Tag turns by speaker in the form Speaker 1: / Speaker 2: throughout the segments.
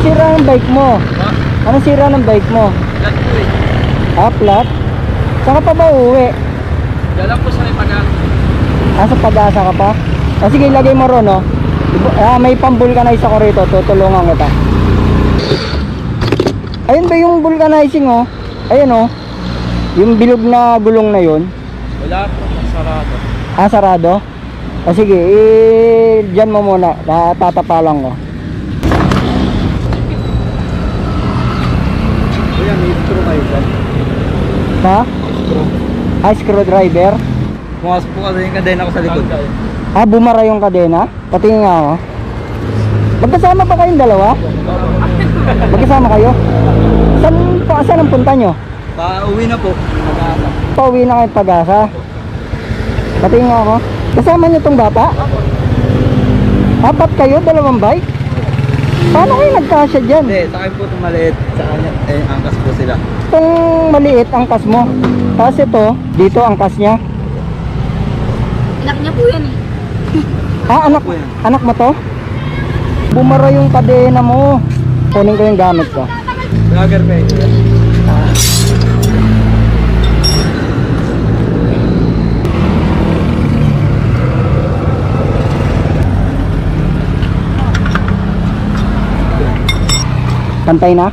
Speaker 1: Anong sira ng bike mo?
Speaker 2: Ha?
Speaker 1: Anong sira ng bike mo?
Speaker 2: Yan po eh.
Speaker 1: Ah, flat? Saan ka pa ba uuwi?
Speaker 2: Yan lang po sa may pag
Speaker 1: Ah, sa pag-asa ka pa? O sige, ilagay mo ron, no? Ah, may pang-vulcanize ako rito. Tutulungan kita. Ayun ba yung vulcanizing, oh? Ayun, oh. Yung bilog na gulong na yun.
Speaker 2: Wala po. Sarado.
Speaker 1: Ah, sarado? O sige, eh, dyan mo muna. Ta- Tatapalan ko.
Speaker 2: Kuya, may screw kayo dyan.
Speaker 1: Ha?
Speaker 2: Screw.
Speaker 1: Ah, screwdriver?
Speaker 2: Pumasok po kasi yung kadena ko sa likod.
Speaker 1: Ah, bumara yung kadena? Patingin nga ako. Magkasama ba kayong dalawa? Magkasama kayo? Saan, pa, saan ang punta nyo?
Speaker 2: Pa-uwi na po. Pag-asa.
Speaker 1: Pauwi na kayo pag-asa. Patingin nga ako. Kasama nyo tong bata? Apat kayo? Dalawang bike? Paano kayo nagkasya dyan?
Speaker 2: Hindi, sa akin po itong maliit. Sa kanya, eh, angkas po sila.
Speaker 1: Itong maliit ang kas mo. Tapos ito, dito ang kas niya.
Speaker 3: Anak niya po yan eh.
Speaker 1: Ah, anak,
Speaker 2: Po yan.
Speaker 1: anak mo to? Bumara yung kadena mo. Kunin ko yung gamit ko.
Speaker 2: Vlogger pa ito.
Speaker 1: Pantay na?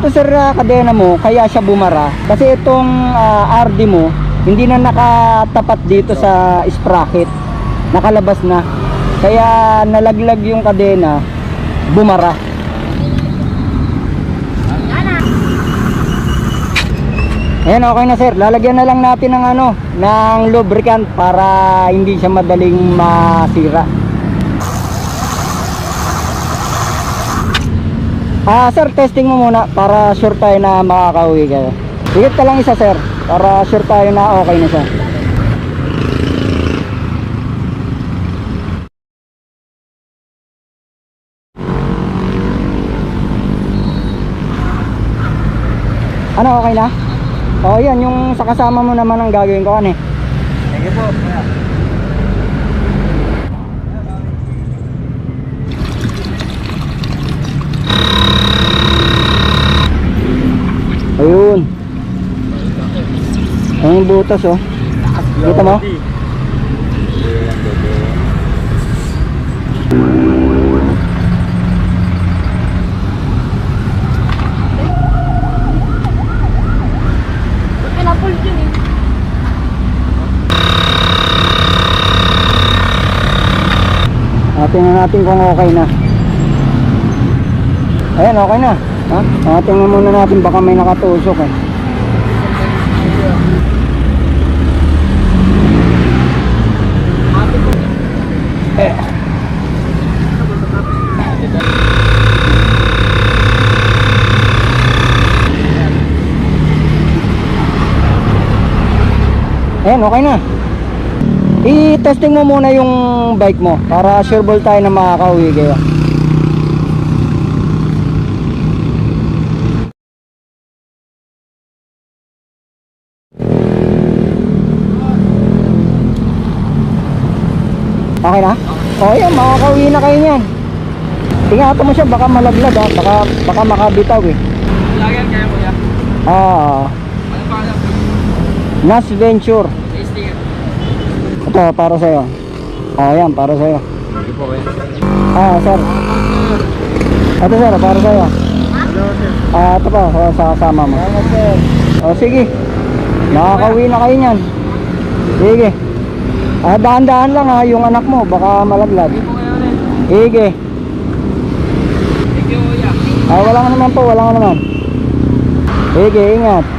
Speaker 1: Ito sir, ah, kadena mo, kaya siya bumara. Kasi itong ah, RD mo, hindi na nakatapat dito sa sprocket. Nakalabas na. Kaya nalaglag yung kadena, bumara. Ayan, okay na sir. Lalagyan na lang natin ng ano, ng lubricant para hindi siya madaling masira. Ah, sir, testing mo muna para sure tayo na makakauwi kayo. Higit ka lang isa, sir, para sure tayo na okay na siya. Ano, okay na? Oo, yan, yung sa kasama mo naman ang gagawin ko, ano eh.
Speaker 2: Sige po. Kuya.
Speaker 1: Ayun. Ayun yung butas, oh. Kita mo? Ah, tingnan natin kung okay na. Ayan, okay na. Ha? Ah, tingnan muna natin baka may nakatusok. Eh. Ayan, okay na. I-testing mo muna yung bike mo para sure ball tayo na makakauwi kayo. Okay na? O yan, makakauwi na kayo niyan. Tingnan mo siya, baka malaglag ha. Baka, baka makabitaw eh.
Speaker 2: Vlogger kayo kuya.
Speaker 1: Ah,
Speaker 2: Ano pa alam?
Speaker 1: Nas Venture. Ito, para sa'yo. O yan, para sa'yo.
Speaker 2: Sige po kuya.
Speaker 1: Ah, sir. Ito sir, para sa'yo. Ah, ito pa, sa, sa kasama mo. O sige. Nakakauwi na kayo niyan. Sige. Ah, dahan-dahan lang ha, yung anak mo, baka malaglag.
Speaker 2: Sige.
Speaker 1: Sige. Ah, wala ka naman po, wala ka naman. Sige, ingat.